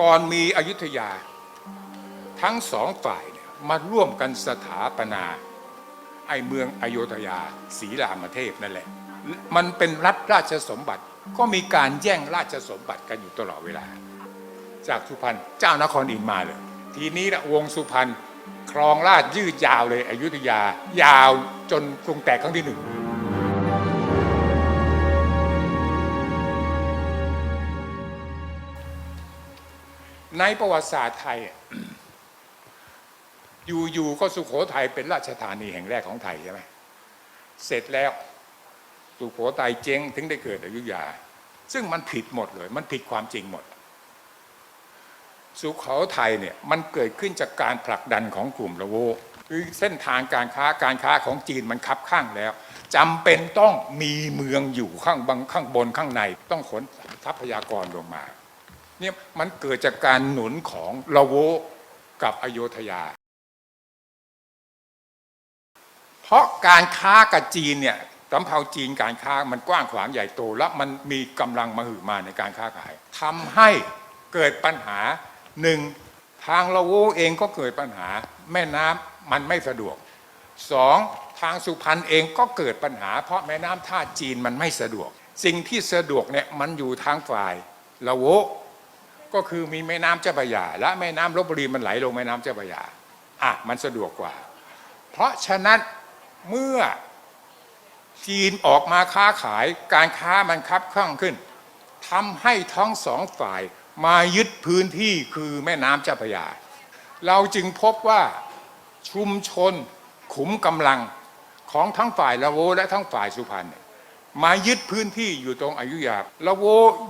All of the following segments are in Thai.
ก่อนมีอยุธยา ทั้งสองฝ่ายมาร่วมกันสถาปนาไอเมืองอโยธยาศรีรามเทพนั่นแหละ มันเป็นรัฐราชสมบัติก็มีการแย่งราชสมบัติกันอยู่ตลอดเวลา จากสุพรรณเจ้านครอินมาเลย ทีนี้ละวงสุพรรณครองราชยืดยาวเลยอยุธยา ยาวจนกรุงแตกครั้งที่หนึ่ง ในประวัติศาสตร์ไทย อยู่ๆก็สุโขทัยเป็นราชธานีแห่งแรกของไทยใช่ไหมเสร็จแล้วสุโขทัยเจ๊งถึงได้เกิดอยุธยา ซึ่งมันผิดหมดเลย มันผิดความจริงหมด สุโขทัยเนี่ยมันเกิดขึ้นจากการผลักดันของกลุ่มละโวคือเส้นทางการค้าการค้าของจีนมันคับข้างแล้วจำเป็นต้องมีเมืองอยู่ข้างบางข้างบนข้างใน ต้องขนทรัพยากรลงมา เนี่ยมันเกิดจากการหนุนของละโวกับอโยธยา เพราะการค้ากับจีนเนี่ยสำเภาจีนการค้ามันกว้างขวางใหญ่โต และมันมีกำลังมหึมาในการค้าขายทำให้เกิดปัญหาหนึ่งทางละโวเองก็เกิดปัญหาแม่น้ำมันไม่สะดวกสองทางสุพรรณเองก็เกิดปัญหา เพราะแม่น้ำท่าจีนมันไม่สะดวก สิ่งที่สะดวกเนี่ยมันอยู่ทางฝ่ายละโว ก็คือมีแม่น้ำเจ้าพระยา และแม่น้ำลบบุรีมันไหลลงแม่น้ำเจ้าพระยาอะมันสะดวกกว่า เพราะฉะนั้นเมื่อจีนออกมาค้าขายการค้ามันคับข้างขึ้นทำให้ทั้งสองฝ่ายมายึดพื้นที่คือแม่น้ำเจ้าพระยา เราจึงพบว่าชุมชนขุมกำลังของทั้งฝ่ายละโวและทั้งฝ่ายสุพรรณมายึดพื้นที่อยู่ตรงอยุธยาละโว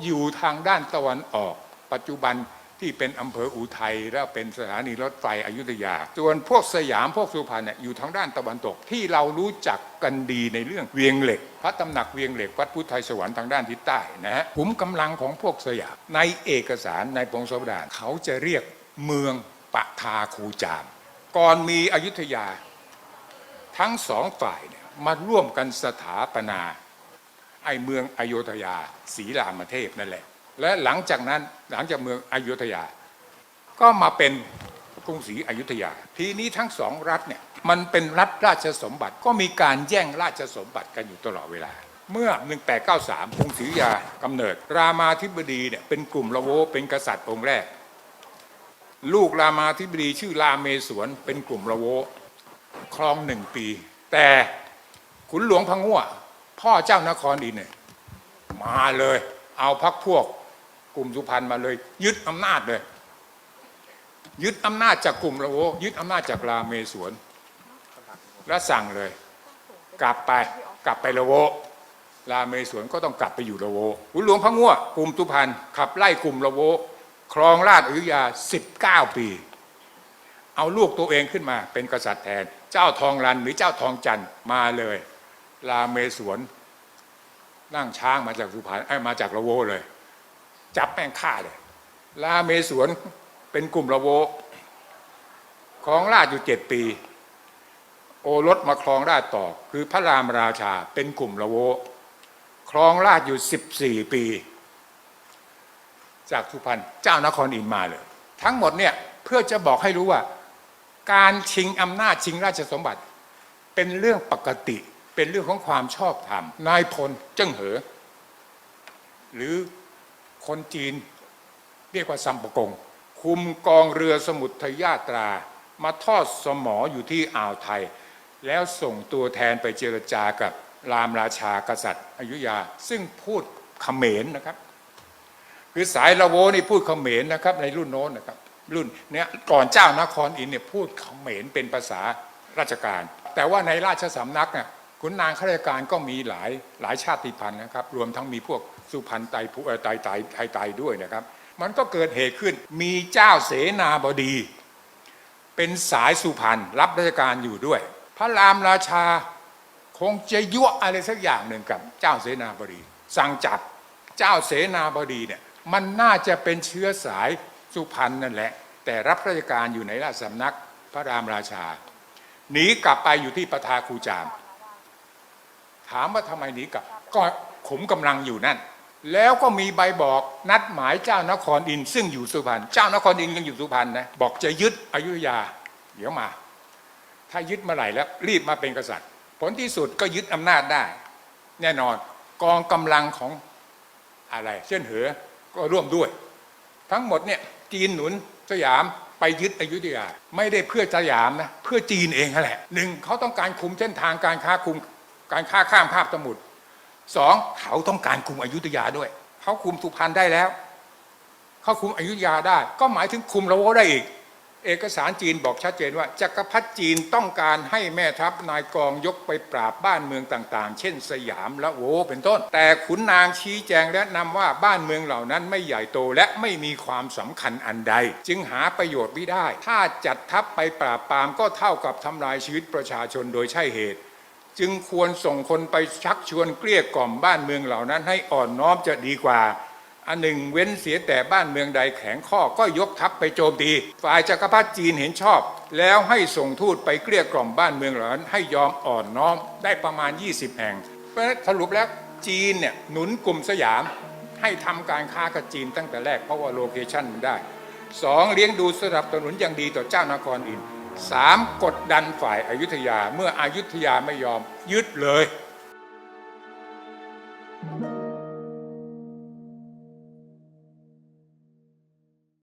อยู่ทางด้านตะวันออก ปัจจุบันที่เป็นอำเภออุทัยและเป็นสถานีรถไฟอยุธยา ส่วนพวกสยามพวกสุพรรณเนี่ยอยู่ทางด้านตะวันตกที่เรารู้จักกันดีในเรื่องเวียงเหล็ก พระตำหนักเวียงเหล็กวัดพุทธไทยสวรรค์ทางด้านทิศใต้นะฮะขุมกำลังของพวกสยามในเอกสารในพงศาวดารเขาจะเรียกเมืองปะทาคูจาม ก่อนมีอยุธยา ทั้งสองฝ่ายเนี่ยมาร่วมกันสถาปนาไอเมืองอโยธยาศรีรามเทพนั่นแหละ และหลังจากนั้นหลังจากเมืองอโยธยา ก็มาเป็นกรุงศรีอยุธยา ทีนี้ทั้งสองรัฐเนี่ยมันเป็นรัฐราชสมบัติก็มีการแย่งราชสมบัติกันอยู่ตลอดเวลา เมื่อ 1893กรุงศรีอยุธยากำเนิด รามาธิบดีเนี่ยเป็นกลุ่มละโวเป็นกษัตริย์องค์แรก ลูกรามาธิบดีชื่อราเมศวรเป็นกลุ่มละโวครองหนึ่งปี แต่ขุนหลวงพังงัวพ่อเจ้านครอินเนี่ยมาเลย เอาพักพวก กลุ่มสุพรรณมาเลย ยึดอำนาจเลย ยึดอำนาจจากกลุ่มละโวยึดอำนาจจากราเมศวรและสั่งเลย กลับไปกลับไปละโวราเมศวรก็ต้องกลับไปอยู่ละโวขุนหลวงพังงัวกลุ่มสุพรรณขับไล่กลุ่มละโวครองราชอยุธยา 19 ปี เอาลูกตัวเองขึ้นมาเป็นกษัตริย์แทน เจ้าทองรันหรือเจ้าทองจันทร์มาเลยราเมศวรนั่งช้างมาจากสุพรรณเอ้มาจากละโวเลย จับแม่งฆ่าเลยราเมศวรเป็นกลุ่มละโวครองราชอยู่เจ็ดปี โอรสมาครองราชต่อ คือพระรามราชาเป็นกลุ่มละโว ครองราชอยู่สิบสี่ปี จากสุพรรณเจ้านครอินมาเลย ทั้งหมดเนี่ยเพื่อจะบอกให้รู้ว่า การชิงอำนาจชิงราชสมบัติ เป็นเรื่องปกติเป็นเรื่องของความชอบธรรมนายพลเจิ้งเหอ หรือ คนจีนเรียกว่าซัมปะกง คุมกองเรือสมุทรยาตรา มาทอดสมออยู่ที่อ่าวไทย แล้วส่งตัวแทนไปเจรจากับรามราชากษัตริย์อยุธยา ซึ่งพูดเขมรนะครับ คือสายละโวนี่พูดเขมรนะครับ ในรุ่นโน้นนะครับ รุ่นเนี้ยก่อนเจ้านครอินเนี่ยพูดเขมรเป็นภาษาราชการ แต่ว่าในราชสำนักเนี่ยขุนนางข้าราชการก็มีหลายหลายชาติพันธุ์นะครับ รวมทั้งมีพวก สุพรรณไต่ไตไตไทยไตด้วยนะครับ มันก็เกิดเหตุขึ้นมีเจ้าเสนาบดี เป็นสายสุพรรณรับราชการอยู่ด้วย พระรามราชาคงจะยั่วอะไรสักอย่างหนึ่งกับเจ้าเสนาบดี สั่งจับเจ้าเสนาบดีเนี่ยมันน่าจะเป็นเชื้อสายสุพรรณนั่นแหละ แต่รับราชการอยู่ในราชสำนักพระรามราชาหนีกลับไปอยู่ที่ปทาคูจาม ถามว่าทำไมหนีกลับ ก็ขุมกำลังอยู่นั่น แล้วก็มีใบบอกนัดหมายเจ้านครอินซึ่งอยู่สุพรรณเจ้านครอินยังอยู่สุพรรณนะบอกจะยึดอยุธยา เดี๋ยวมา ถ้ายึดเมื่อไหร่แล้วรีบมาเป็นกษัตริย์ ผลที่สุดก็ยึดอำนาจได้ แน่นอนกองกำลังของอะไร เช่นเหอก็ร่วมด้วย ทั้งหมดเนี่ยจีนหนุนสยามไปยึดอยุธยา ไม่ได้เพื่อสยามนะเพื่อจีนเองนั่นแหละหนึ่งเขาต้องการคุมเส้นทางการค้าคุมการค้าข้ามภาพสมุทร สองเขาต้องการคุมอยุธยาด้วยเขาคุมสุพรรณได้แล้วเขาคุมอยุธยาได้ ก็หมายถึงคุมละโวได้อีก เอกสารจีนบอกชัดเจนว่าจักรพรรดิจีนต้องการให้แม่ทัพนายกองยกไปปราบบ้านเมืองต่าง ๆ เช่น สยามและโวเป็นต้น แต่ขุนนางชี้แจงและนำว่าบ้านเมืองเหล่านั้นไม่ใหญ่โตและไม่มีความสำคัญอันใด จึงหาประโยชน์ไม่ได้ ถ้าจัดทัพไปปราบปรามก็เท่ากับทำลายชีวิตประชาชนโดยใช่เหตุ จึงควรส่งคนไปชักชวนเกลี้ยกล่อมบ้านเมืองเหล่านั้น ให้อ่อนน้อมจะดีกว่า อันหนึ่งเว้นเสียแต่บ้านเมืองใดแข็งข้อก็ยกทัพไปโจมตี ฝ่ายจักรพรรดิจีนเห็นชอบ แล้วให้ส่งทูตไปเกลี้ยกล่อมบ้านเมืองเหล่านั้น ให้ยอมอ่อนน้อมได้ประมาณ 20 แห่งสรุปแล้วจีนเนี่ยหนุนกลุ่มสยาม ให้ทำการค้ากับจีนตั้งแต่แรกเพราะว่าโลเคชั่นมันได้สองเลี้ยงดูสนับสนุนอย่างดีต่อเจ้านครอิน ทร์สามกดดันฝ่ายอายุทยาเมื่ออายุทยาไม่ยอมยึดเลย